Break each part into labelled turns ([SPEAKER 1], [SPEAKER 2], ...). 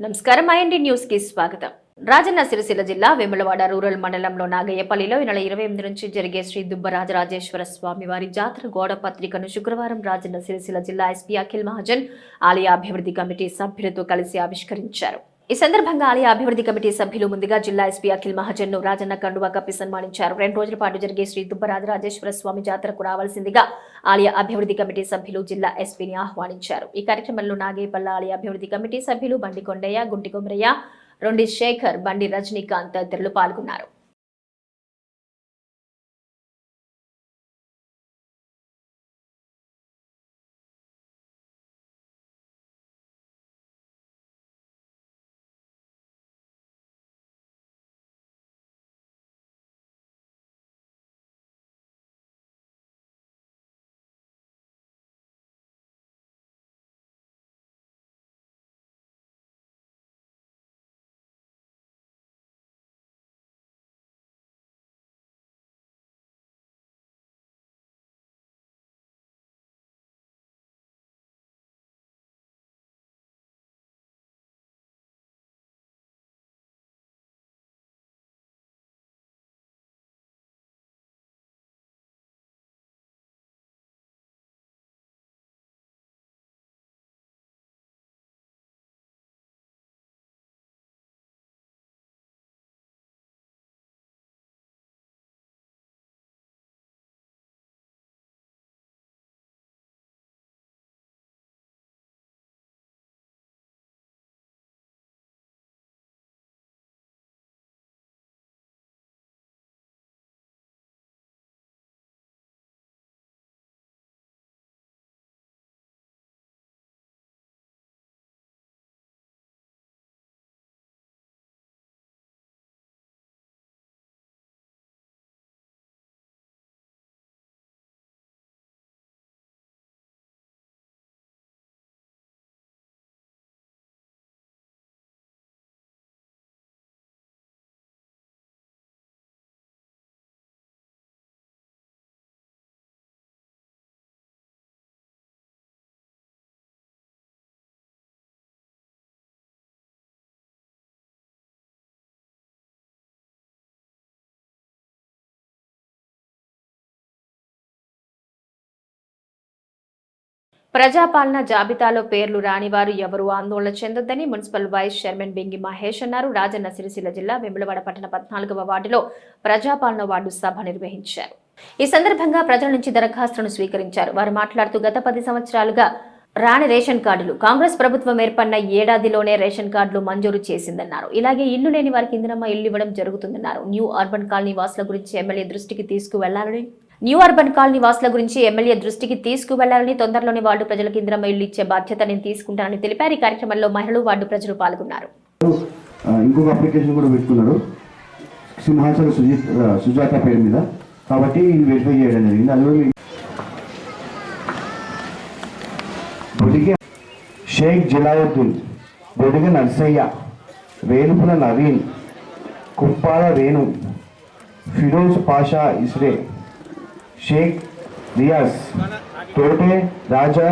[SPEAKER 1] నమస్కారం ఐఎన్డి న్యూస్కి స్వాగతం. రాజన్న సిరిసిల్ల జిల్లా వేములవాడ రూరల్ మండలంలో నాగయ్యపల్లిలో ఈ నెల ఇరవై ఎనిమిది నుంచి జరిగే శ్రీ దుబ్బరాజరాజేశ్వర స్వామి వారి జాతర గోడ పత్రికను శుక్రవారం రాజన్న సిరిసిల్ల జిల్లా ఎస్పీ అఖిల్ మహాజన్ ఆలయ అభివృద్ధి కమిటీ సభ్యులతో కలిసి ఆవిష్కరించారు. ఈ సందర్భంగా ఆలయ అభివృద్ధి కమిటీ సభ్యులు ముందుగా జిల్లా ఎస్పీ అఖిల్ మహాజన్ను రాజన్న కండువా కప్పి సన్మానించారు. రెండు రోజుల పాటు జరిగే శ్రీ దుబ్బరాజరాజేశ్వర స్వామి జాతరకు రావాల్సిందిగా ఆలయ అభివృద్ధి కమిటీ సభ్యులు జిల్లా ఎస్పీని ఆహ్వానించారు. ఈ కార్యక్రమంలో నాగేపల్ల ఆలయ అభివృద్ధి కమిటీ సభ్యులు బండి కొండయ్య గుంటి కొమరయ్య రొండి శేఖర్ బండి రజనీకాంత్ తదితరులు పాల్గొన్నారు. ప్రజాపాలన జాబితాలో పేర్లు రాని వారు ఎవరు? ఆందోళన చెందొద్దని municipal vice chairman Bengi Mahesh అన్నారు. రాజన్న సిరిసిల్ల జిల్లా వెములవాడ పట్టణ పద్నాలుగవ వార్డులో ప్రజాపాలన వార్డు సభ నిర్వహించారు. ఈ సందర్భంగా ప్రజల నుంచి దరఖాస్తులను స్వీకరించారు. వారు మాట్లాడుతూ గత పది సంవత్సరాలుగా రాని రేషన్ కార్డులు కాంగ్రెస్ ప్రభుత్వం ఏర్పడిన ఏడాదిలోనే రేషన్ కార్డులు మంజూరు చేసిందన్నారు. ఇలాగే ఇల్లు లేని వారికి ఇందిరమ్మ ఇల్లు ఇవ్వడం జరుగుతుందన్నారు. న్యూ అర్బన్ కాలనీ వాసుల గురించి ఎమ్మెల్యే దృష్టికి తీసుకువెళ్ళాలని న్యూ అర్బన్ కాలనీ వాసుల గురించి ఎమ్మెల్యే దృష్టికి తీసుకువెళ్ళాలని తొందరలోనే వార్డు ప్రజలకు ఇందిరమ్మ ఇల్లు ఇచ్చే బాధ్యత నేను తీసుకుంటానని తెలిపారు. ఈ కార్యక్రమంలో మహిళలు వార్డు ప్రజలు పాల్గొన్నారు.
[SPEAKER 2] ఇంకొక అప్లికేషన్ కూడా పెట్టుకున్నాడు. సింహాచల సుజిత్ సుజాత పేరు మీద. కాబట్టి వెరిఫై చేయడం జరిగింది. అందులో మీ- బొడిగె షేక్ జలావుద్దీన్ బొడిగ నర్సయ్య వేలుపుల నవీన్ కుప్పాల వేణు ఫిరోజ్ పాషా ఇస్రే షేక్ రియాజ్ తోటే Raja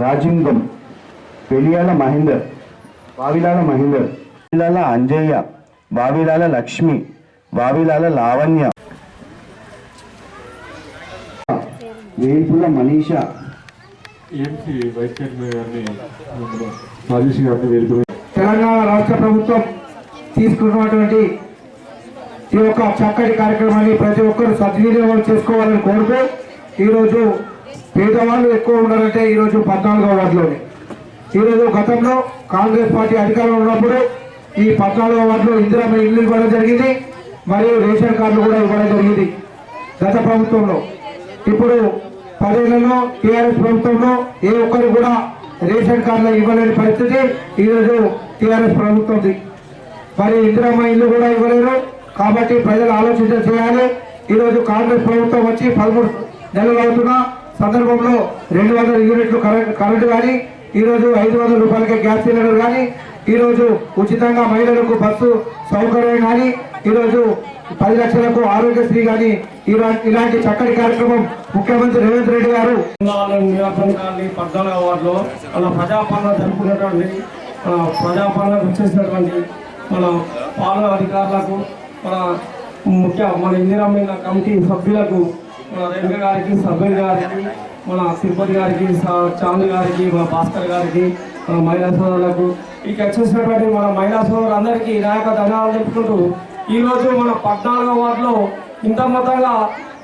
[SPEAKER 2] Rajingam Peliyala Mahender Vavilala Mahender Vavilala Anjaiah Vavilala Lakshmi Vavilala Lavanya. Velpula Manisha.
[SPEAKER 3] AMC vice chairman గారిని రాజేష్ గారిని వేడుకుని
[SPEAKER 4] తెలంగాణ రాష్ట్ర ప్రభుత్వం తీసుకున్నటువంటి ఈ యొక్క చక్కటి కార్యక్రమాన్ని ప్రతి ఒక్కరు సద్వినియోగం చేసుకోవాలని కోరుతూ ఈరోజు పేదవాళ్ళు ఎక్కువ ఉన్నారంటే ఈరోజు పద్నాలుగో వార్డులోనే. ఈరోజు గతంలో కాంగ్రెస్ పార్టీ అధికారంలో ఉన్నప్పుడు ఈ పద్నాలుగో వార్డులో ఇందిరమ్మ ఇల్లు ఇవ్వడం జరిగింది మరియు రేషన్ కార్డులు కూడా ఇవ్వడం జరిగింది గత ప్రభుత్వంలో. ఇప్పుడు పదేళ్ళలో టీఆర్ఎస్ ప్రభుత్వంలో ఏ ఒక్కరు కూడా రేషన్ కార్డులు ఇవ్వలేని పరిస్థితి ఈరోజు టీఆర్ఎస్ ప్రభుత్వంది. మరి ఇందిరమ్మ ఇల్లు కూడా ఇవ్వలేరు కాబట్టి ప్రజలు ఆలోచించ చేయాలి. ఈరోజు కాంగ్రెస్ ప్రభుత్వం వచ్చి పదమూడు నెలలు అవుతున్న సందర్భంలో రెండు వందల యూనిట్లు కరెంట్ కరెంటు కానీ ఈరోజు ఐదు వందల రూపాయలకే గ్యాస్ సిలిండర్ కానీ ఈరోజు ఉచితంగా మహిళలకు బస్సు సౌకర్యం కానీ ఈరోజు పది లక్షలకు ఆరోగ్యశ్రీ కానీ ఇలా- ఇలాంటి చక్కటి కార్యక్రమం ముఖ్యమంత్రి రేవంత్ రెడ్డి గారు.
[SPEAKER 5] నిరాపణ కాలనీ మన ప్రజాపాలన జరుపుకున్నటువంటి మన ప్రజాపాలన వచ్చేసినటువంటి మన పాలన అధికారులకు మన ముఖ్య మన ఇందిరామైన కమిటీ సభ్యులకు మన రేణుక గారికి సభ్యులు గారికి మన తిరుపతి గారికి చాంద్ గారికి మన భాస్కర్ గారికి మన మహిళా సోదరులకు ఇక వచ్చేసినటువంటి మన మహిళా సోదరులందరికీ నా యొక్క ధన్యవాదాలు చెప్పుకుంటూ ఈరోజు మన పద్నాలుగో వార్డులో ఇంత మొత్తంగా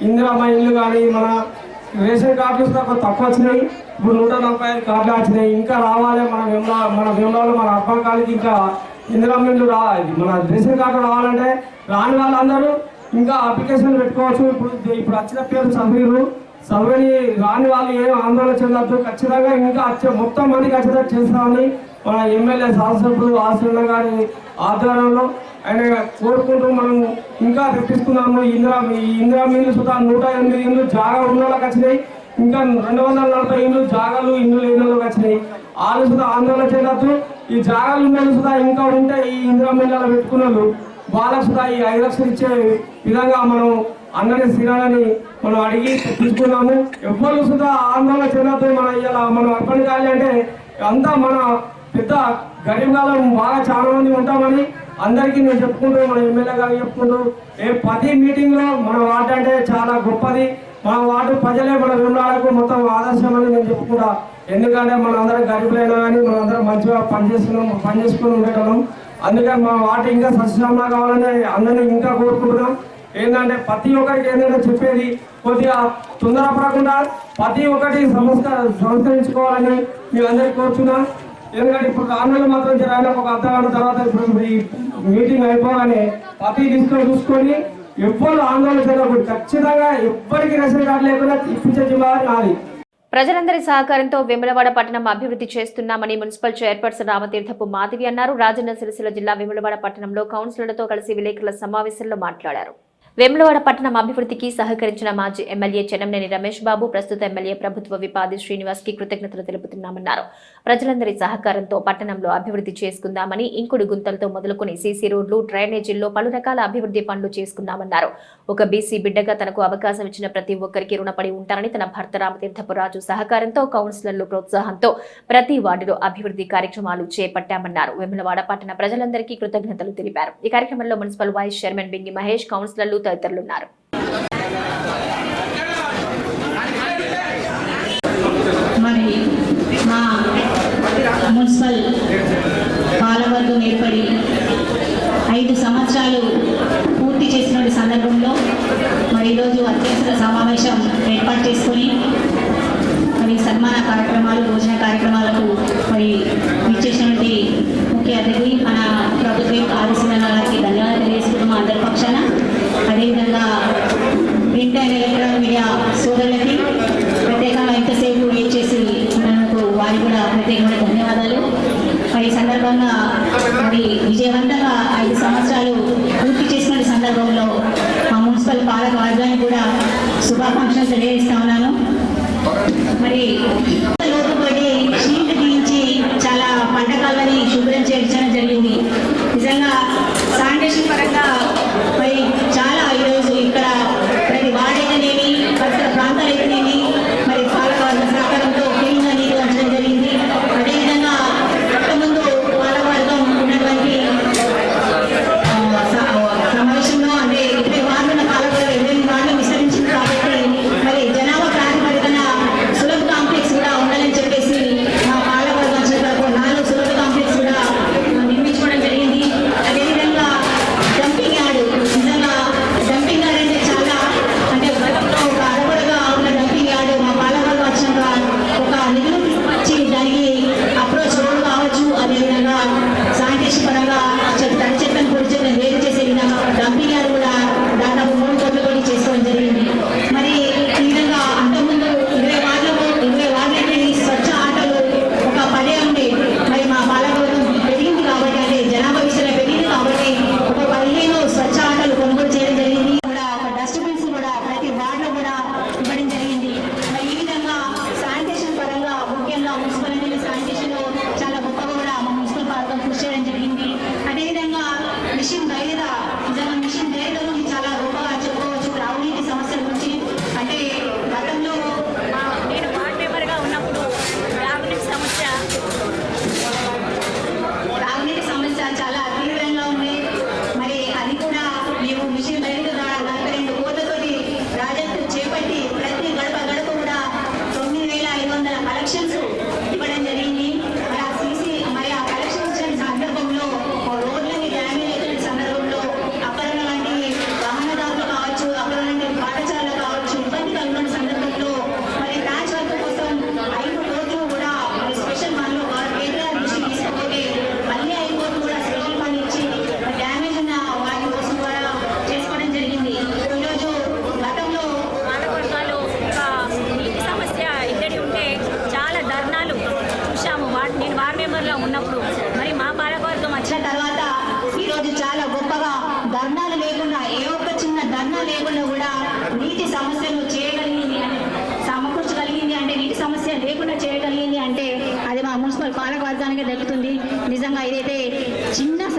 [SPEAKER 5] ఇందిరామ ఇల్లు కానీ మన రేషన్ కార్డులు కొంత తక్కువ వచ్చినాయి. ఇప్పుడు నూట నలభై ఐదు కార్డులు వచ్చినాయి. ఇంకా రావాలి. మన విమలా మన విమలాలో మన అర్బన్ ఇంకా ఇందిరా మిల్లు రా మన రేషన్ కార్డు రావాలంటే రాని వాళ్ళందరూ ఇంకా అప్లికేషన్ పెట్టుకోవచ్చు. ఇప్పుడు ఇప్పుడు వచ్చిన పేరు సభ్యులు చదివని రాని వాళ్ళు ఏం ఆందోళన చెందద్దు. ఖచ్చితంగా ఇంకా వచ్చే మొత్తం మంది ఖచ్చితంగా చేస్తామని మన ఎమ్మెల్యే శాసనసభ్యులు ఆశ్రమ గారి ఆధ్వర్యంలో ఆయన కోరుకుంటూ మనం ఇంకా తెప్పిస్తున్నాము ఇందిరా ఇందిరా మిల్లు సుతా నూట ఎనిమిది ఇండ్లు జాగా ఉన్న వాళ్ళకి వచ్చినాయి. ఇంకా రెండు వందల నలభై ఇండ్లు జాగాలు ఇండ్లు లేని వాళ్ళకి వచ్చినాయి. వాళ్ళు సుతా ఆందోళన చెందొచ్చు ఈ జాగాలు ఉన్న సుధా ఇంకా ఉంటే ఈ ఇందిరా మిల్లలో పెట్టుకున్న వాళ్ళు వాళ్ళకు సుధా ఈ ఐదు లక్షలు ఇచ్చే విధంగా మనం అన్నని తినాలని మనం అడిగి తీసుకున్నాము. ఎవ్వరు సుధా ఆందోళన చెందద్దు. మన ఇలా మనం అర్పణ కాలి అంటే అంతా మన పెద్ద గరీబ్ కాలం బాగా చాలా మంది ఉంటామని అందరికీ నేను చెప్పుకుంటూ మన ఎమ్మెల్యే గారు చెప్పుకుంటూ ఏ ప్రతి మీటింగ్లో మన వార్డు అంటే చాలా గొప్పది. మన వార్డు ప్రజలే మన రెండు మొత్తం ఆదర్శం అని నేను చెప్పుకుంటా. ఎందుకంటే మన అందరం కానీ మనందరం మంచిగా పనిచేస్తున్నాం పని చేసుకుని ఉండేటం అందుకని మా వాటి ఇంకా సస్యశ్యామలా కావాలని అందరినీ ఇంకా కోరుకుంటున్నాం. ఏంటంటే ప్రతి ఒక్కరికి ఏంటంటే చెప్పేది కొద్దిగా తొందరపడకుండా ప్రతి ఒక్కటి సంస్క సంస్కరించుకోవాలని మీ అందరికీ కోరుచున్నాం. ఎందుకంటే ఇప్పుడు రానులు మాత్రం జరగాలి ఒక అర్ధ గంట తర్వాత ఇప్పుడు ఈ మీటింగ్ అయిపోగానే ప్రతి లిస్టులో చూసుకొని ఎవ్వరు ఆందోళన చేయకూడదు ఖచ్చితంగా ఎవ్వరికి రేషన్ కార్డు లేకుండా ఇప్పించే జిల్లా నాది
[SPEAKER 1] ప్రజలందరి సహకారంతో వేములవాడ పట్టణం అభివృద్ధి చేస్తున్నామని మున్సిపల్ చైర్పర్సన్ రామతీర్థపు మాధవి అన్నారు. రాజన్న సిరిసిల్ల జిల్లా వేములవాడ పట్టణంలో కౌన్సిలర్లతో కలిసి విలేకరుల సమావేశంలో మాట్లాడారు. వేములవాడ పట్టణం అభివృద్ధికి సహకరించిన మాజీ ఎమ్మెల్యే చెన్నంనేని రమేష్ బాబు ప్రస్తుత ఎమ్మెల్యే ప్రభుత్వ విపాది శ్రీనివాస్కి కృతజ్ఞతలు తెలుపుతున్నామన్నారు. ప్రజలందరి సహకారంతో పట్టణంలో అభివృద్ధి చేసుకుందామని ఇంకుడు గుంతలతో మొదలుకొని సీసీ రోడ్లు డ్రైనేజీల్లో పలు రకాల అభివృద్ధి పనులు చేసుకుందామన్నారు. ఒక బీసీ బిడ్డగా తనకు అవకాశం ఇచ్చిన ప్రతి ఒక్కరికి రుణపడి ఉంటారని తన భర్త రామతీర్థపురాజు సహకారంతో కౌన్సిలర్లు ప్రోత్సాహంతో ప్రతి వార్డులో అభివృద్ధి కార్యక్రమాలు చేపట్టామన్నారు. వెములవాడ పట్టణ ప్రజలందరికీ కృతజ్ఞతలు తెలిపారు. ఈ కార్యక్రమంలో municipal vice chairman Bingi Mahesh కౌన్సిలర్లు తదితరులున్నారు
[SPEAKER 6] మరి మా మున్సిపల్ పాలవర్గం ఏర్పడి ఐదు సంవత్సరాలు పూర్తి చేసిన సందర్భంలో మరి ఈరోజు అత్యవసర సమావేశం ఏర్పాటు చేసుకొని మరి సన్మాన కార్యక్రమాలు భోజన కార్యక్రమాలకు మరి ఇచ్చేసినటువంటి ముఖ్య అతిథి మన ప్రభుత్వం ఆదిశీల గారికి ధన్యవాదాలు తెలియజేసుకుంటున్నాం అందరి పక్షాన అదేవిధంగా ప్రింట్ అండ్ ఎలక్ట్రానిక్ మీడియా సోదరులకి ప్రత్యేకంగా ఇంతసేపు వెయిట్ చేసి ఉన్నందుకు వారికి కూడా ప్రత్యేకమైన ధన్యవాదాలు మరి ఈ సందర్భంగా మరి విజయవంతంగా ఐదు సంవత్సరాలు పూర్తి చేసిన సందర్భంలో మా మున్సిపల్ పాలక వర్గానికి కూడా శుభాకాంక్షలు తెలియజేస్తా ఉన్నాను మరి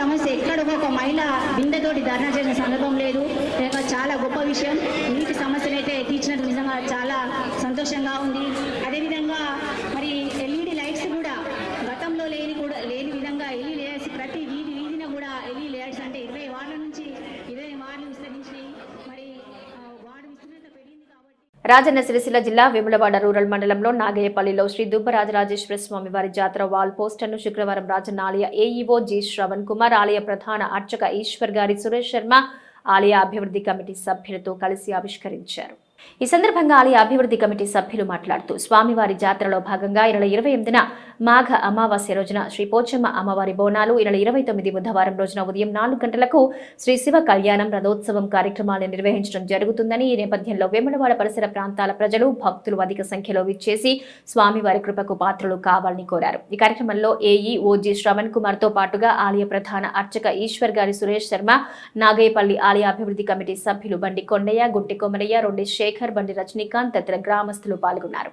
[SPEAKER 6] సమస్య ఎక్కడ ఒక మహిళ బిందెతోటి ధర్నా చేసిన సందర్భం లేదు. లేక చాలా గొప్ప విషయం. నీటి సమస్యను అయితే తీర్చినట్టు నిజంగా చాలా సంతోషంగా ఉంది. అదే మరి ఎల్ఈడి లైట్స్ కూడా గతంలో లేని కూడా లేని విధంగా ఎల్ఈడి లైట్స్ ప్రతి వీధి వీధిన కూడా ఎల్ఈడి లైట్స్ అంటే ఇరవై వార్డుల నుంచి ఇరవై వార్డులు విస్తరించినాయి మరి ఆ, వార్డు విస్తీర్ణత పెరిగింది కాబట్టి
[SPEAKER 1] రాజన్న సిరిసిల్ల జిల్లా వేములవాడ రూరల్ మండలంలో నాగయ్యపల్లిలో శ్రీ దుబ్బరాజరాజేశ్వర స్వామి వారి జాతర వాల్ పోస్టర్ను శుక్రవారం రాజన్న ఆలయ ఏఈఓ జి శ్రవణ్ కుమార్ ఆలయ ప్రధాన అర్చక ఈశ్వర్ గారి సురేష్ శర్మ ఆలయ అభివృద్ధి కమిటీ సభ్యులతో కలిసి ఆవిష్కరించారు. ఈ సందర్భంగా ఆలయ అభివృద్ధి కమిటీ సభ్యులు మాట్లాడుతూ స్వామివారి జాతరలో భాగంగా ఈ నెల ఇరవై ఎనిమిదిన మాఘ అమావాస్య రోజున శ్రీ పోచమ్మ అమ్మవారి బోనాలు ఈ నెల ఇరవై తొమ్మిది బుధవారం రోజున ఉదయం నాలుగు గంటలకు శ్రీ శివ కళ్యాణం రథోత్సవం కార్యక్రమాలను నిర్వహించడం జరుగుతుందని ఈ నేపథ్యంలో వేములవాడ పరిసర ప్రాంతాల ప్రజలు భక్తులు అధిక సంఖ్యలో విచ్చేసి స్వామివారి కృపకు పాత్రలు కావాలని కోరారు. ఈ కార్యక్రమంలో ఏఈ ఓజీ శ్రవణ్ కుమార్తో పాటుగా ఆలయ ప్రధాన అర్చక ఈశ్వర్ గారి సురేష్ శర్మ నాగయ్యపల్లి ఆలయ అభివృద్ధి కమిటీ సభ్యులు బండి కొండయ్య గుంటి కొమరయ్య రొండి శేఖర్ బండి రజనీకాంత్ తదితర గ్రామస్తులు పాల్గొన్నారు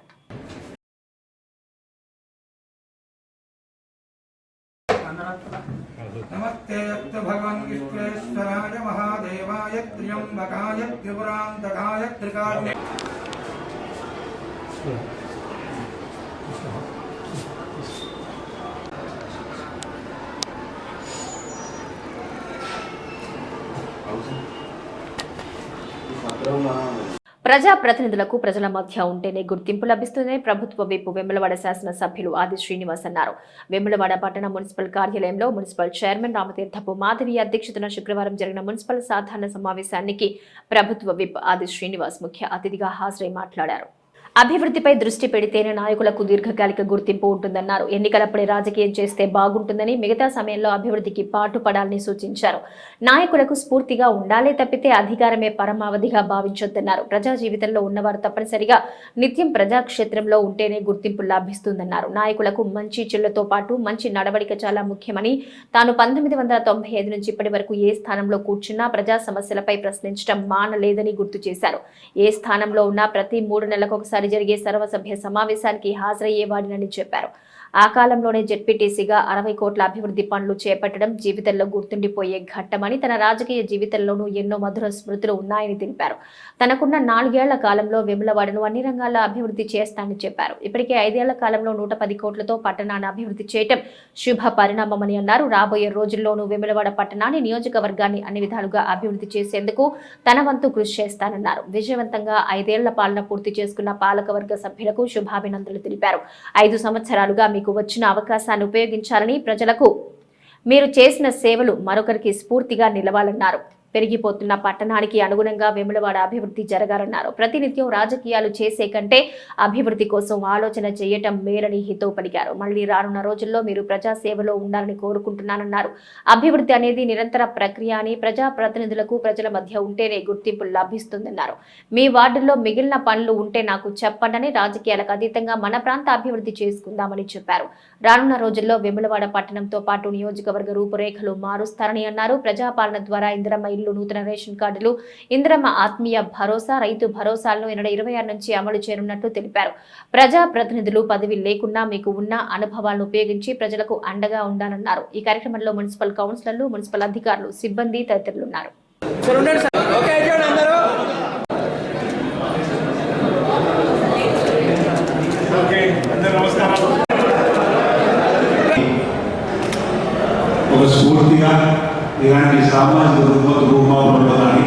[SPEAKER 4] नमस्ते अस्तु भगवन् विश्वेश्वराय महादेवाय त्र्यम्बकाय त्रिपुरान्तकाय त्रिकाग्ने
[SPEAKER 1] ప్రజా ప్రతినిధులకు ప్రజల మధ్య ఉంటేనే గుర్తింపు లభిస్తుందని ప్రభుత్వ వైపు వెమ్మలవాడ శాసనసభ్యులు ఆది శ్రీనివాస్ అన్నారు. వెమ్మలవాడ పట్టణ మున్సిపల్ కార్యాలయంలో మున్సిపల్ చైర్మన్ రామతీర్థపు మాధవి అధ్యక్షతన శుక్రవారం జరిగిన మున్సిపల్ సాధారణ సమావేశానికి ప్రభుత్వ విప్ ఆది శ్రీనివాస్ ముఖ్య అతిథిగా హాజరై మాట్లాడారు. అభివృద్ధిపై దృష్టి పెడితేనే నాయకులకు దీర్ఘకాలిక గుర్తింపు ఉంటుందన్నారు. ఎన్నికలప్పుడే రాజకీయం చేస్తే బాగుంటుందని మిగతా సమయంలో అభివృద్ధికి పాటుపడాలని సూచించారు. నాయకులకు స్ఫూర్తిగా ఉండాలే తప్పితే అధికారమే పరమావధిగా భావించొద్దన్నారు. ప్రజా జీవితంలో ఉన్నవారు తప్పనిసరిగా నిత్యం ప్రజాక్షేత్రంలో ఉంటేనే గుర్తింపు లభిస్తుందన్నారు. నాయకులకు మంచి చెల్లతో పాటు మంచి నడవడిక చాలా ముఖ్యమని తాను పంతొమ్మిది వందల తొంభై ఐదు నుంచి ఇప్పటి వరకు ఏ స్థానంలో కూర్చున్నా ప్రజా సమస్యలపై ప్రశ్నించడం మానలేదని గుర్తు చేశారు. ఏ స్థానంలో ఉన్నా ప్రతి మూడు నెలలకు ఒకసారి జరిగే సర్వసభ్య సమావేశానికి హాజరయ్యేవాడినని చెప్పారు. ఆ కాలంలోనే జెడ్పీటీసీగా అరవై కోట్ల అభివృద్ధి పనులు చేపట్టడం జీవితంలో గుర్తుండిపోయే ఘట్టమని తన రాజకీయ జీవితంలోనూ ఎన్నో మధుర స్మృతులు ఉన్నాయని తెలిపారు. తనకున్న నాలుగేళ్ళ కాలంలో వెములవాడను అన్ని రంగాల్లో అభివృద్ధి చేస్తానని చెప్పారు. ఇప్పటికే ఐదేళ్ళ కాలంలో నూట పది కోట్లతో పట్టణాన్ని అభివృద్ధి చేయటం శుభ పరిణామమని అన్నారు. రాబోయే రోజుల్లోనూ వెములవాడ పట్టణాన్ని నియోజకవర్గాన్ని అన్ని విధాలుగా అభివృద్ధి చేసేందుకు తన వంతు కృషి చేస్తానన్నారు. విజయవంతంగా ఐదేళ్ళ పాలన పూర్తి చేసుకున్న పాలకవర్గ సభ్యులకు శుభాభినందనలు తెలిపారు. ఐదు సంవత్సరాలుగా మీకు వచ్చిన అవకాశాన్ని ఉపయోగించాలని ప్రజలకు మీరు చేసిన సేవలు మరొకరికి స్ఫూర్తిగా నిలవాలన్నారు. పెరిగిపోతున్న పట్టణానికి అనుగుణంగా వేములవాడ అభివృద్ధి జరగాలన్నారు. ప్రతినిత్యం రాజకీయాలు చేసే కంటే అభివృద్ధి కోసం ఆలోచన చేయటం మేలని హితో పలికారు మళ్ళీ రానున్న రోజుల్లో మీరు ప్రజాసేవలో ఉండాలని కోరుకుంటున్నానన్నారు. అభివృద్ధి అనేది నిరంతర ప్రక్రియ అని ప్రజా ప్రతినిధులకు ప్రజల మధ్య ఉంటేనే గుర్తింపు లభిస్తుందన్నారు. మీ వార్డుల్లో మిగిలిన పనులు ఉంటే నాకు చెప్పండి రాజకీయాలకు అతీతంగా మన ప్రాంత అభివృద్ధి చేసుకుందామని చెప్పారు. రానున్న రోజుల్లో వెములవాడ పట్టణంతో పాటు నియోజకవర్గ రూపురేఖలు మారుస్తారని అన్నారు. ప్రజాపాలన ద్వారా ఇందిరమ్మ ఇల్లు నూతన రేషన్ కార్డులు. ఇందిరమ్మ ఆత్మీయ భరోసా రైతు భరోసాలను ఈ నెల ఇరవై ఆరు నుంచి అమలు చేయనున్నట్లు తెలిపారు. ప్రజా ప్రతినిధులు పదవి లేకున్నా మీకు ఉన్న అనుభవాలను ఉపయోగించి ప్రజలకు అండగా ఉండాలన్నారు. ఈ కార్యక్రమంలో మున్సిపల్ కౌన్సిలర్లు మున్సిపల్ అధికారులు సిబ్బంది తదితరులున్నారు.
[SPEAKER 7] ఒక స్ఫూర్తిగా ఇలాంటి సామాజిక రుగ్మత రూపాలు కానీ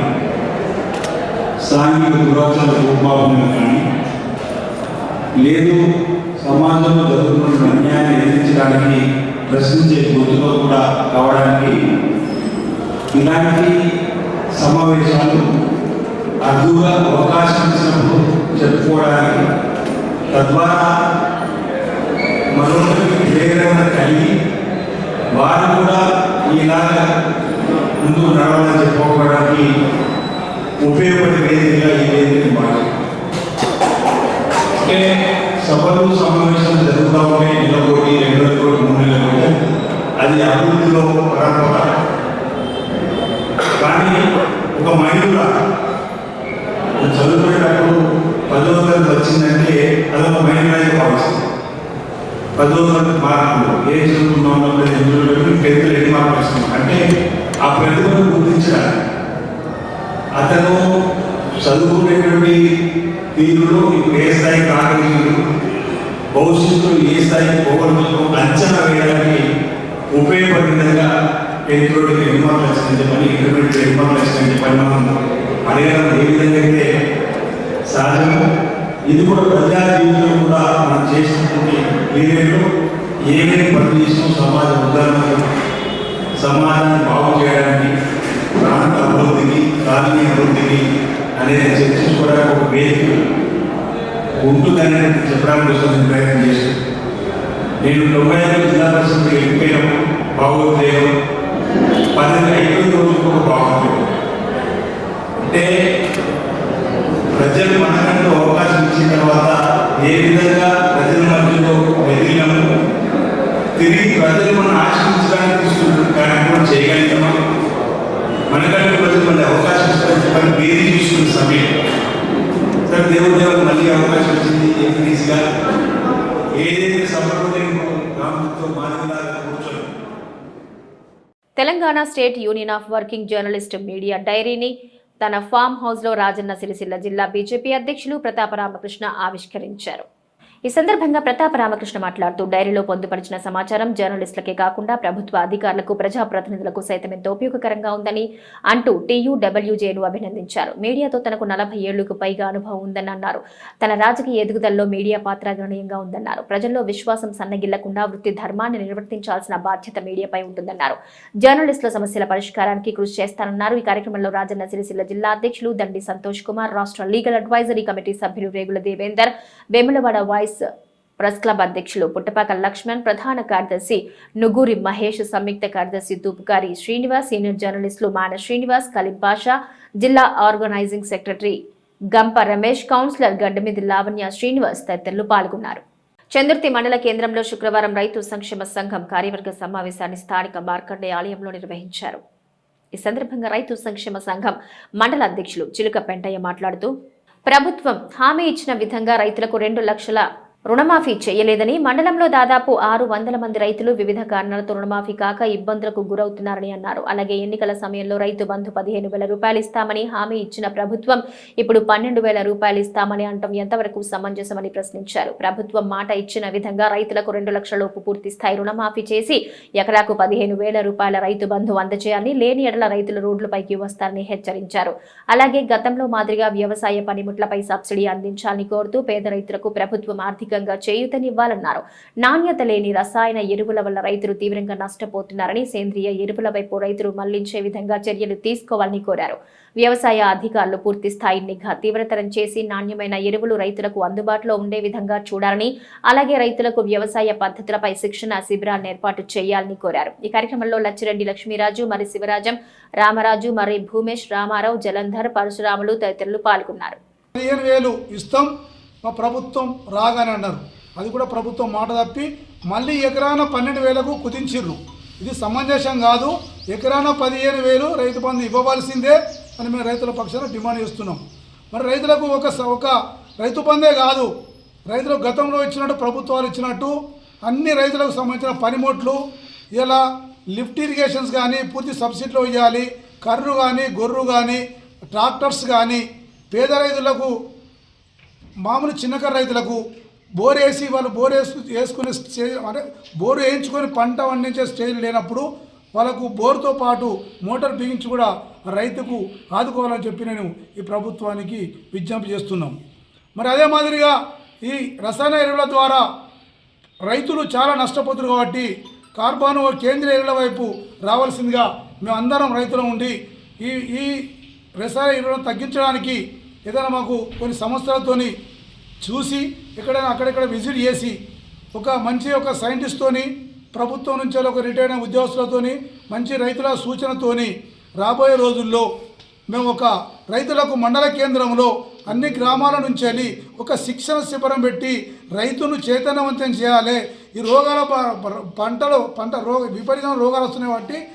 [SPEAKER 7] సాంఘిక దురాచార రూపాలను కానీ లేదు సమాజంలో జరుగుతున్న అన్యాయాన్ని ఎదిరించడానికి ప్రశ్నించే గుర్తులో కూడా కావడానికి ఇలాంటి సమావేశాలు అడ్డుగా అవకాశం ఇచ్చినప్పుడు చెప్పుకోవడానికి తద్వారా మరొకరికి ప్రేరణ కలిగి వారు కూడా ఇలాగా ముందుకు చెప్పుకోవడానికి ఉపయోగపడే వేదికగా ఈ వేదిక మారి అంటే సభలు సమావేశాలు జరుగుతూ ఉంటే నెలకోటి రెండు నెలకోటి మూడు నెలల కోటి అది అభివృద్ధిలో పరంపర కానీ ఒక మైండ్గా చదువుకునేటప్పుడు పదో తరగతి వచ్చిందంటే అదొక మైండ్ అయితే భావిస్తుంది. పదో తరగతి మార్కులు. ఏ చదువుకున్నాం ఎందులో టెన్త్లో ఎన్ని మార్కులు వస్తున్నాం అంటే ఆ ప్రతిభను గుర్తించడానికి అతను చదువుకునేటువంటి తీరులో ఇప్పుడు ఏ స్థాయి రాగలిగాడు భవిష్యత్తులో ఏ స్థాయి పోగలుగుతుందో అంచనా వేయడానికి ఉపయోగపడే విధంగా టెన్త్లో ఎన్ని మార్కులు వచ్చిందని చెప్పని ఇంటర్మీడియట్ ఎన్ని మార్కులు చెప్పని మనం అడగడం ఏ విధంగా అయితే సాధనము ఇది కూడా ప్రజా జీవితంలో కూడా మనం చేసినటువంటి పీరియడ్లో ఏమేమి పనులు సమాజం సమాజ సమాజాన్ని బాగు చేయడానికి ప్రాంత అభివృద్ధికి కాలనీ అభివృద్ధికి అనేది చర్చించుకోవడానికి ఒక వేదిక ఉంటుందని చెప్పడానికి కోసం ప్రయత్నం చేశాను. నేను తొంభై ఐదు జిల్లా పరిషత్ వెళ్ళిపోయినప్పుడు భావోద్వేగం పన్నెండు ఐదు రోజులకు ఒక భావోద్వేగం. అంటే ప్రజలు మనకంటూ అవకాశం ఇచ్చిన తర్వాత ఏ విధంగా ప్రజల మధ్యలో మెదిలినాము తిరిగి ప్రజలు మనం ఆశించడానికి ఆశ్రయించడానికి కానీ మనం చేయగలుగుతామా మనకంటే ప్రజలు మళ్ళీ అవకాశం ఇస్తారు. చెప్పని వేది చూస్తున్న సమయం. సరే దేవుడు దేవుడు మళ్ళీ అవకాశం వచ్చింది ఎంపీసీగా ఏదైతే సమర్పణ గ్రామంతో మాదిరిలాగా
[SPEAKER 1] Telangana state union of working journalist media డైరీని తన ఫామ్ హౌస్లో రాజన్న సిరిసిల్ల జిల్లా బీజేపీ అధ్యక్షులు ప్రతాపరామకృష్ణ ఆవిష్కరించారు. ఈ సందర్భంగా ప్రతాప రామకృష్ణ మాట్లాడుతూ డైరీలో పొందుపరిచిన సమాచారం జర్నలిస్టులకే కాకుండా ప్రభుత్వ అధికారులకు ప్రజాప్రతినిధులకు సైతం ఎంతో ఉపయోగకరంగా ఉందని అంటూ టీయూడబ్ల్యూజేను అభినందించారు. మీడియాతో తనకు నలభై ఏళ్ళకు పైగా అనుభవం ఉందని అన్నారు. తన రాజకీయ ఎదుగుదలలో మీడియా పాత్ర గణనీయంగా ఉందన్నారు. ప్రజల్లో విశ్వాసం సన్నగిల్లకుండా వృత్తి ధర్మాన్ని నిర్వర్తించాల్సిన బాధ్యత మీడియాపై ఉంటుందన్నారు. జర్నలిస్టుల సమస్యల పరిష్కారానికి కృషి చేస్తానన్నారు. ఈ కార్యక్రమంలో రాజన్న సిరిసిల్ల జిల్లా అధ్యక్షులు దండి సంతోష్ కుమార్ రాష్ట్ర లీగల్ అడ్వైజరీ కమిటీ సభ్యులు Regula Devender Vemulawada voice press club అధ్యక్షులు పుట్టపాక లక్ష్మణ్ ప్రధాన కార్యదర్శి నుగూరి మహేష్ సంయుక్త కార్యదర్శి తూపుకారి శ్రీనివాస్ సీనియర్ జర్నలిస్టులు మాన శ్రీనివాస్ కలీం పాషా జిల్లా organizing secretary Gampa Ramesh councillor Gaddamidi Lavanya Srinivas తదితరులు పాల్గొన్నారు. చంద్రతి మండల కేంద్రంలో శుక్రవారం రైతు సంక్షేమ సంఘం కార్యవర్గ సమావేశాన్ని స్థానిక మార్కండే ఆలయంలో నిర్వహించారు. ఈ సందర్భంగా రైతు సంక్షేమ సంఘం మండల అధ్యక్షులు చిలుక పెంటయ్య మాట్లాడుతూ ప్రభుత్వం హామీ ఇచ్చిన విధంగా రైతులకు రెండు లక్షల రుణమాఫీ చేయలేదని మండలంలో దాదాపు ఆరు వందల మంది రైతులు వివిధ కారణాలతో రుణమాఫీ కాక ఇబ్బందులకు గురవుతున్నారని అన్నారు. అలాగే ఎన్నికల సమయంలో రైతు బంధు పదిహేను వేల రూపాయలు ఇస్తామని హామీ ఇచ్చిన ప్రభుత్వం ఇప్పుడు పన్నెండు వేల రూపాయలు ఇస్తామని అంటం ఎంతవరకు సమంజసమని ప్రశ్నించారు. ప్రభుత్వం మాట ఇచ్చిన విధంగా రైతులకు రెండు లక్షల లోపు పూర్తి స్థాయి రుణమాఫీ చేసి ఎకరాకు పదిహేను వేల రూపాయల రైతు బంధు అందజేయాలని లేని ఎడల రైతులు రోడ్లపైకి వస్తారని హెచ్చరించారు. అలాగే గతంలో మాదిరిగా వ్యవసాయ పనిముట్లపై సబ్సిడీ అందించాలని కోరుతూ పేద రైతులకు ప్రభుత్వం ఆర్థిక ఆర్థికంగా చేయూతనివ్వాలన్నారు. నాణ్యత లేని రసాయన ఎరువుల వల్ల రైతులు తీవ్రంగా నష్టపోతున్నారని సేంద్రియ ఎరువుల వైపు రైతులు మళ్ళించే విధంగా చర్యలు తీసుకోవాలని కోరారు. వ్యవసాయ అధికారులు పూర్తి స్థాయి నిఘా తీవ్రతరం చేసి నాణ్యమైన ఎరువులు రైతులకు అందుబాటులో ఉండే విధంగా చూడాలని అలాగే రైతులకు వ్యవసాయ పద్ధతులపై శిక్షణ శిబిరాలను ఏర్పాటు చేయాలని కోరారు. ఈ కార్యక్రమంలో లచ్చిరెడ్డి లక్ష్మీరాజు మరి శివరాజం రామరాజు మరి భూమేష్ రామారావు జలంధర్ పరశురాములు తదితరులు పాల్గొన్నారు.
[SPEAKER 8] ఇస్తాం. మా ప్రభుత్వం రాగానే అన్నారు. అది కూడా ప్రభుత్వం మాట తప్పి మళ్ళీ ఎకరాన పన్నెండు వేలకు కుదించిర్రు. ఇది సమంజసం కాదు. ఎకరాన పదిహేను వేలు రైతు బంధు ఇవ్వవలసిందే అని మేము రైతుల పక్షాన డిమాండ్ చేస్తున్నాం. మరి రైతులకు ఒక స- ఒక రైతు బంధే కాదు. రైతులకు గతంలో ఇచ్చినట్టు ప్రభుత్వాలు ఇచ్చినట్టు అన్ని రైతులకు సంబంధించిన పనిముట్లు ఇలా లిఫ్ట్ ఇరిగేషన్స్ కానీ పూర్తి సబ్సిడీలో ఇవ్వాలి. కర్రు కానీ గొర్రు కానీ ట్రాక్టర్స్ కానీ పేద రైతులకు మామూలు చిన్నకర రైతులకు బోర్ వేసి వాళ్ళు బోర్ వేసు వేసుకునే స్టేజ్ అంటే బోరు వేయించుకొని పంట పండించే స్టేజ్ లేనప్పుడు వాళ్ళకు బోర్తో పాటు మోటార్ బిగించి కూడా రైతుకు ఆదుకోవాలని చెప్పి నేను ఈ ప్రభుత్వానికి విజ్ఞప్తి చేస్తున్నాం. మరి అదే మాదిరిగా ఈ రసాయన ఎరువుల ద్వారా రైతులు చాలా నష్టపోతున్నారు కాబట్టి కార్బన్ కేంద్రీయ ఎరువుల వైపు రావాల్సిందిగా మేమందరం రైతులు ఉండి ఈ ఈ రసాయన ఎరువులను తగ్గించడానికి ఏదైనా మాకు కొన్ని సంవత్సరాలతోని చూసి ఎక్కడైనా అక్కడెక్కడ విజిట్ చేసి ఒక మంచి ఒక సైంటిస్ట్తోని ప్రభుత్వం నుంచి ఒక రిటైర్ అయిన ఉద్యోగస్తులతోని మంచి రైతుల సూచనతోని రాబోయే రోజుల్లో మేము ఒక రైతులకు మండల కేంద్రంలో అన్ని గ్రామాల నుంచి వెళ్ళి ఒక శిక్షణ శిబిరం పెట్టి రైతును చైతన్యవంతం చేయాలి. ఈ రోగాల ప- పంటలు పంట రోగ విపరీతమైన రోగాలు వస్తున్నాయి కాబట్టి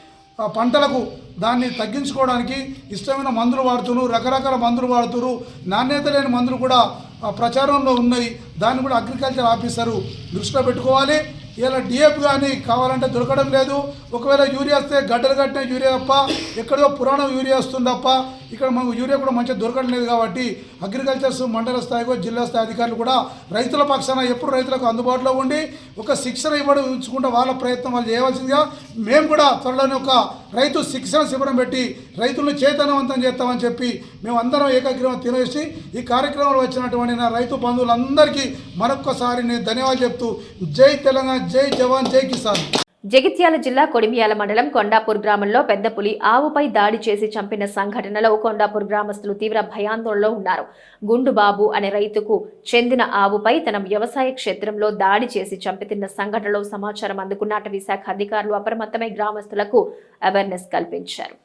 [SPEAKER 8] పంటలకు దాన్ని తగ్గించుకోవడానికి ఇష్టమైన మందులు వాడుతున్నారు. రకరకాల మందులు వాడుతున్నారు. నాణ్యత లేని మందులు కూడా ప్రచారంలో ఉన్నాయి దాన్ని కూడా అగ్రికల్చర్ ఆఫీసరు దృష్టిలో పెట్టుకోవాలి. ఇలా డిఎఫ్ కానీ కావాలంటే దొరకడం లేదు. ఒకవేళ యూరియా వస్తే గడ్డలు కట్టిన యూరియా తప్ప ఎక్కడో పురాణం యూరియా వస్తుంది తప్ప ఇక్కడ మనకు యూరియా కూడా మంచిగా దొరకడం లేదు కాబట్టి అగ్రికల్చర్స్ మండల స్థాయిలో జిల్లా స్థాయి అధికారులు కూడా రైతుల పక్షాన ఎప్పుడు రైతులకు అందుబాటులో ఉండి ఒక శిక్షణ ఇవ్వడం ఉంచుకుంటే వాళ్ళ ప్రయత్నం వాళ్ళు చేయవలసిందిగా మేము కూడా త్వరలోనే ఒక రైతు శిక్షణ శిబిరం పెట్టి రైతులను చైతన్యవంతం చేస్తామని చెప్పి మేము అందరం ఏకాగ్రహం తినేసి ఈ కార్యక్రమంలో వచ్చినటువంటి నా రైతు బంధువులందరికీ మరొక్కసారి నేను ధన్యవాదాలు చెప్తూ జై తెలంగాణ జై జవాన్ జై కిసాన్.
[SPEAKER 1] జగిత్యాల జిల్లా కొడిమియాల మండలం కొండాపూర్ గ్రామంలో పెద్ద పులి ఆవుపై దాడి చేసి చంపిన సంఘటనలో కొండాపూర్ గ్రామస్తులు తీవ్ర భయాందోళనలో ఉన్నారు. గుండుబాబు అనే రైతుకు చెందిన ఆవుపై తన వ్యవసాయ క్షేత్రంలో దాడి చేసి చంపితిన్న సంఘటనలో సమాచారం అందుకున్న అటవీ శాఖ అధికారులు అప్రమత్తమై గ్రామస్తులకు అవేర్నెస్ కల్పించారు.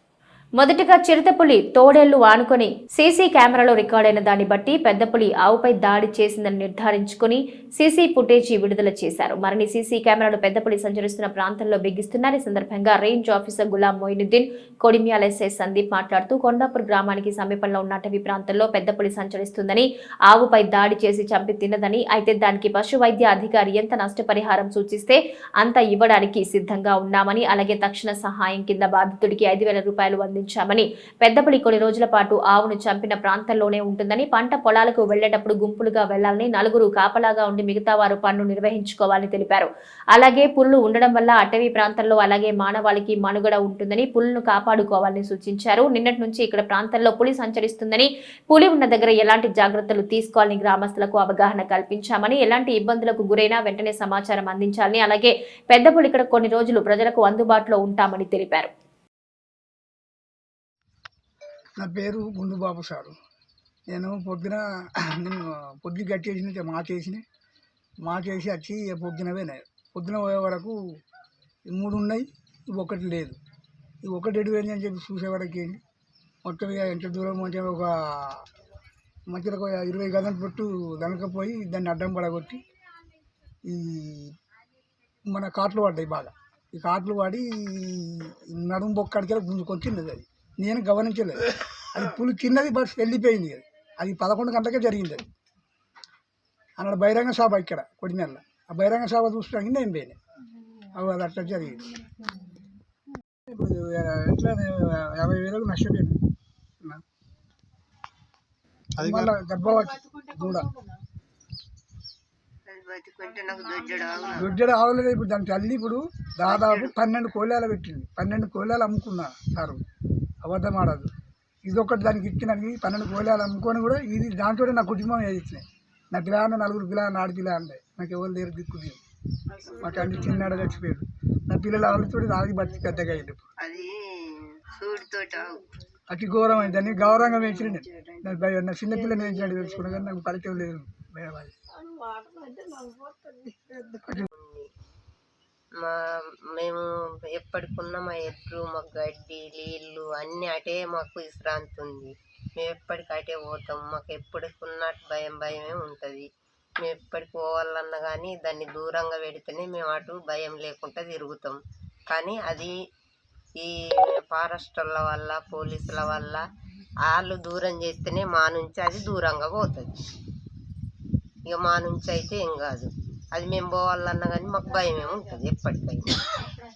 [SPEAKER 1] మొదటగా చిరుతపులి తోడేళ్ళు ఆనుకొని సీసీ కెమెరాలో రికార్డైన దాన్ని బట్టి పెద్దపులి ఆవుపై దాడి చేసిందని నిర్ధారించుకుని సీసీ ఫుటేజీ విడుదల చేశారు. మరిన్ని సీసీ కెమెరాలు పెద్దపులి సంచరిస్తున్న ప్రాంతంలో బిగిస్తున్నారు. ఈ సందర్భంగా range officer Ghulam Moinuddin Kodimyal SI Sandeep మాట్లాడుతూ కొండాపూర్ గ్రామానికి సమీపంలో ఉన్న అటవీ ప్రాంతంలో పెద్దపులి సంచరిస్తుందని ఆవుపై దాడి చేసి చంపి తిన్నదని అయితే దానికి పశు వైద్య అధికారి ఎంత నష్టపరిహారం సూచిస్తే అంత ఇవ్వడానికి సిద్ధంగా ఉన్నామని అలాగే తక్షణ సహాయం కింద బాధితుడికి ఐదు వేల రూపాయలు అందించామని పెద్దపల్లి కొన్ని రోజుల పాటు ఆవును చంపిన ప్రాంతంలోనే ఉంటుందని పంట పొలాలకు వెళ్ళేటప్పుడు గుంపులుగా వెళ్ళాలని నలుగురు కాపలాగా ఉండి మిగతా వారు పన్ను నిర్వహించుకోవాలని తెలిపారు. అలాగే పుల్లు ఉండడం వల్ల అటవీ ప్రాంతంలో అలాగే మానవాళికి మనుగడ ఉంటుందని పుల్లును కాపాడుకోవాలని సూచించారు. నిన్నటి నుంచి ఇక్కడ ప్రాంతంలో పులి సంచరిస్తుందని పులి ఉన్న దగ్గర ఎలాంటి జాగ్రత్తలు తీసుకోవాలని గ్రామస్తులకు అవగాహన కల్పించామని ఎలాంటి ఇబ్బందులకు గురైనా వెంటనే సమాచారం అందించాలని అలాగే పెద్ద పులి ఇక్కడ కొన్ని రోజులు ప్రజలకు అందుబాటులో ఉంటామని తెలిపారు.
[SPEAKER 9] నా పేరు గుండుబాబు సారు. నేను పొద్దున నేను పొద్దు కట్టేసిన మా చేసిన మా చేసి వచ్చి పొద్దునవే పొద్దున పోయినాయి. పొద్దున పోయే వరకు ఈ మూడు ఉన్నాయి ఇవి ఒకటి లేదు. ఇవి ఒకటి ఎడిపోయింది అని చెప్పి చూసే మొత్తం ఇక ఎంత దూరం అంటే ఒక మధ్యలో ఒక ఇరవై గంటల పెట్టు దనకపోయి దాన్ని అడ్డం పడగొట్టి ఈ మన కాట్లు పడ్డాయి బాగా. ఈ కాట్లు పడి నడుము బొక్కడికి గుంజుకొని తిన్నది అది. నేను గమనించలేదు. అది పులి తిన్నది బస్ వెళ్ళిపోయింది. అది పదకొండు గంటలకే జరిగింది అది. అక్కడ బహిరంగ సభ ఇక్కడ కొడిమెల్ల. ఆ బహిరంగ సభ చూసడానికి నేను పోయినాయి. అవి అది అట్లా జరిగింది. ఇప్పుడు ఎట్లా యాభై వేలకు నష్టపోయింది మళ్ళీ గర్భవతి దూడ దొడ్జడ ఆవులేదు ఇప్పుడు దాని తల్లి ఇప్పుడు దాదాపు పన్నెండు కోళ్ళాలు పెట్టింది. పన్నెండు కోళ్ళాలు అమ్ముకున్నా సారు. అబద్ధం ఆడదు. ఇది ఒకటి దానికి ఇచ్చినది పన్నెండు కోళ్ళాలు అమ్ముకొని కూడా ఇది దాంతో నా కుటుంబం ఇచ్చినాయి. నా పిల్లలు నలుగురు పిల్లలు ఆడ పిల్ల అంటే నాకు ఎవరు లేరు దిక్కు దిగు మాకు అన్ని చిన్నాడు చచ్చిపోయారు. నా పిల్లలు వాళ్ళతో రాగి బతికి పెద్దగా
[SPEAKER 10] ఆవు.
[SPEAKER 9] అతి ఘోరం అయింది దాన్ని గౌరవంగా పెంచిన నేను. నా చిన్న పిల్లని పెంచినట్టు తెలుసుకున్నా కానీ నాకు ఫలితం లేదు. భయం అది.
[SPEAKER 10] మా మేము ఎప్పటికున్నా మా ఎడ్లు మా గడ్డి నీళ్ళు అన్నీ అటే మాకు విశ్రాంతి ఉంది. మేము ఎప్పటికి అటే పోతాం. మాకు ఎప్పటికున్నట్టు భయం భయమే ఉంటుంది. మేము ఎప్పటికి పోవాలన్నా కానీ దాన్ని దూరంగా పెడితేనే మేము అటు భయం లేకుండా తిరుగుతాం. కానీ అది ఈ ఫారెస్టర్ల వల్ల పోలీసుల వల్ల వాళ్ళు దూరం చేస్తేనే మా నుంచి అది దూరంగా పోతుంది. ఇక మా నుంచి అయితే ఏం కాదు. అది మేము పోవాలన్నా కానీ మాకు భయమే ఉంటుంది ఎప్పటికైనా.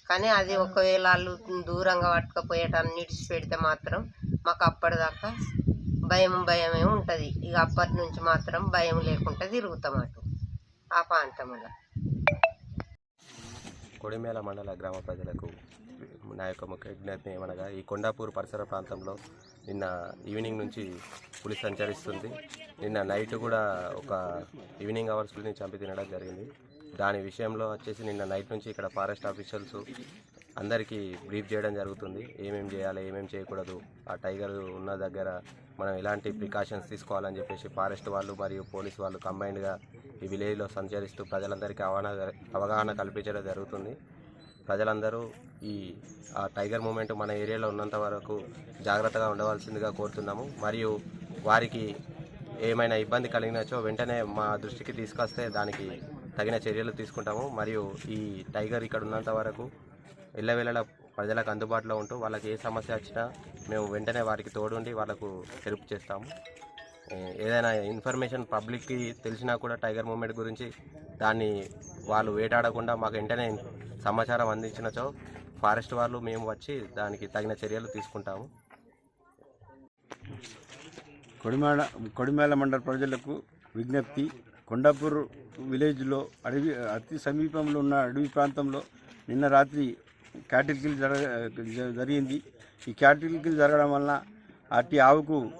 [SPEAKER 10] కానీ అది ఒకవేళ వాళ్ళు దూరంగా పట్టుకపోయేటాన్ని నిడిచి పెడితే మాత్రం మాకు అప్పటిదాకా భయం భయమే ఉంటుంది. ఇక అప్పటి నుంచి మాత్రం భయం లేకుండా తిరుగుతాం అటు ఆ ప్రాంతంలో.
[SPEAKER 11] కొడిమేల మండల గ్రామ ప్రజలకు నా యొక్క ముఖ్య విజ్ఞప్తి ఏమనగా ఈ కొండాపూర్ పరిసర ప్రాంతంలో నిన్న ఈవినింగ్ నుంచి పులి సంచరిస్తుంది. నిన్న నైట్ కూడా ఒక ఈవినింగ్ అవర్స్ పులిని చంపి తినడం జరిగింది. దాని విషయంలో వచ్చేసి నిన్న నైట్ నుంచి ఇక్కడ ఫారెస్ట్ ఆఫీషియల్స్ అందరికీ బ్రీఫ్ చేయడం జరుగుతుంది. ఏమేం చేయాలి ఏమేమి చేయకూడదు ఆ టైగర్ ఉన్న దగ్గర మనం ఎలాంటి ప్రికాషన్స్ తీసుకోవాలని చెప్పేసి ఫారెస్ట్ వాళ్ళు మరియు పోలీస్ వాళ్ళు కంబైన్డ్గా ఈ విలేజ్లో సంచరిస్తూ ప్రజలందరికీ అవగాహన అవగాహన కల్పించడం జరుగుతుంది. ప్రజలందరూ ఈ ఆ టైగర్ మూమెంట్ మన ఏరియాలో ఉన్నంత వరకు జాగ్రత్తగా ఉండవలసిందిగా కోరుతున్నాము. మరియు వారికి ఏమైనా ఇబ్బంది కలిగినచో వెంటనే మా దృష్టికి తీసుకొస్తే దానికి తగిన చర్యలు తీసుకుంటాము. మరియు ఈ టైగర్ ఇక్కడ ఉన్నంత వరకు ఎల్లవేళలా ప్రజలకు అందుబాటులో ఉంటూ వాళ్ళకి ఏ సమస్య వచ్చినా మేము వెంటనే వారికి తోడుండి వాళ్ళకు హెల్ప్ చేస్తాము. ఏదైనా ఇన్ఫర్మేషన్ పబ్లిక్కి తెలిసినా కూడా టైగర్ మూమెంట్ గురించి దాన్ని వాళ్ళు వేటాడకుండా మాకు వెంటనే సమాచారం అందించినచో ఫారెస్ట్ వాళ్ళు మేము వచ్చి దానికి తగిన చర్యలు తీసుకుంటాము.
[SPEAKER 12] కొడిమేళ కొడిమేళ మండల ప్రజలకు విజ్ఞప్తి. కొండాపూర్ విలేజ్లో అడవి అతి సమీపంలో ఉన్న అడవి ప్రాంతంలో నిన్న రాత్రి క్యాటిల్ కిల్ జరగ జ- జరిగింది. ఈ క్యాటిల్ కిల్ జరగడం వలన అట్టి ఆవుకు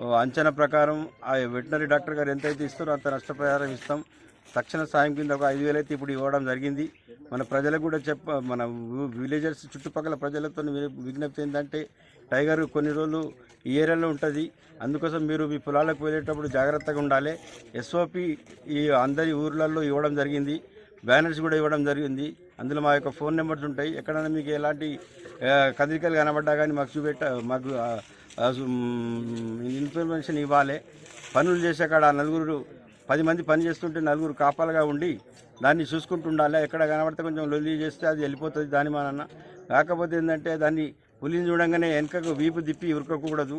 [SPEAKER 12] అంచనా ప్రకారం ఆ వెటనరీ డాక్టర్ గారు ఎంతైతే ఇస్తారో అంత నష్టపరిహారం ఇస్తాం. తక్షణ సాయం కింద ఒక ఐదు వేలు అయితే ఇప్పుడు ఇవ్వడం జరిగింది. మన ప్రజలకు కూడా చెప్ప మన విలేజర్స్ చుట్టుపక్కల ప్రజలతో విజ్ఞప్తి ఏంటంటే టైగర్ కొన్ని రోజులు ఈ ఏరియాలో ఉంటుంది. అందుకోసం మీరు మీ పొలాలకు వెళ్ళేటప్పుడు జాగ్రత్తగా ఉండాలి. ఎస్ఓపి ఈ అందరి ఊర్లలో ఇవ్వడం జరిగింది. బ్యానర్స్ కూడా ఇవ్వడం జరిగింది. అందులో మా యొక్క ఫోన్ నెంబర్స్ ఉంటాయి. ఎక్కడైనా మీకు ఎలాంటి ఆ, కనబడ్డా కానీ మాకు చూపెట్ట మాకు ఇన్ఫర్మేషన్ ఇవ్వాలి. పనులు చేసే కాడ నలుగురు పది మంది పని చేస్తుంటే నలుగురు కాపాలుగా ఉండి దాన్ని చూసుకుంటూ ఉండాలి ఎక్కడ కనబడితే కొంచెం లొల్లి చేస్తే అది వెళ్ళిపోతుంది దాని మన కాకపోతే ఏంటంటే దాన్ని పులిని చూడంగానే వెనకకు వీపు తిప్పి ఉరకకూడదు.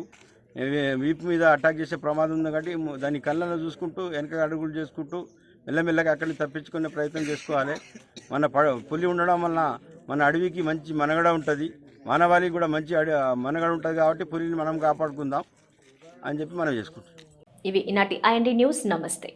[SPEAKER 12] వీపు మీద అటాక్ చేసే ప్రమాదం ఉంది కాబట్టి దాన్ని కళ్ళను చూసుకుంటూ వెనక అడుగులు చేసుకుంటూ మెల్లమెల్లగా అక్కడిని తప్పించుకునే ప్రయత్నం చేసుకోవాలి. మన ప పులి ఉండడం వలన మన అడవికి మంచి మనగడ ఉంటుంది. మానవాళికి కూడా మంచి అడి మనగడ ఉంటుంది కాబట్టి పులిని మనం కాపాడుకుందాం అని చెప్పి మనం చేసుకుంటాం
[SPEAKER 1] ఇవి ఈనాటి ఐఎన్డి న్యూస్. నమస్తే.